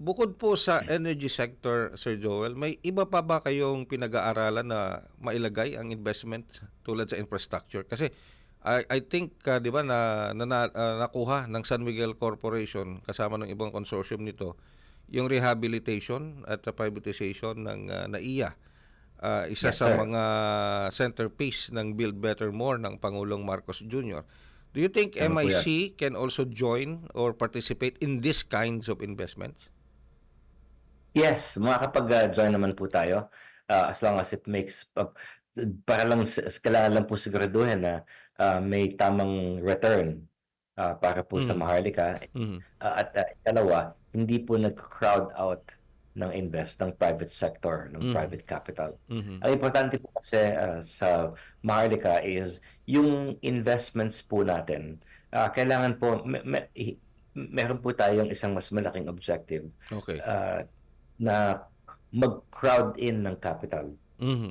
bukod po sa energy sector, Sir Joel, may iba pa ba kayong pinag-aaralan na mailagay ang investment tulad sa infrastructure? Kasi I, I think, uh, di ba, na, na, na- uh, nakuha ng San Miguel Corporation kasama ng ibang consortium nito yung rehabilitation at the privatization ng uh, NAIA. Uh, isa Yes, sa sir. mga centerpiece ng Build Better More ng Pangulong Marcos Jr. Do you think Ano MIC can also join or participate in these kinds of investments? Yes, makakapag-join naman po tayo uh, as long as it makes uh, para lang s- kailangan lang po siguraduhin na uh, may tamang return uh, para po sa Mm. Maharlika Mhm. Uh, at uh, dalawa, hindi po nag-crowd out ng invest ng private sector, ng Mm. private capital. Mhm. Ang importante po kasi uh, sa Maharlika is yung investments po natin, uh, kailangan po, me- me- hi- meron po tayong isang mas malaking objective Okay. uh, na mag-crowd in ng capital. Mhm.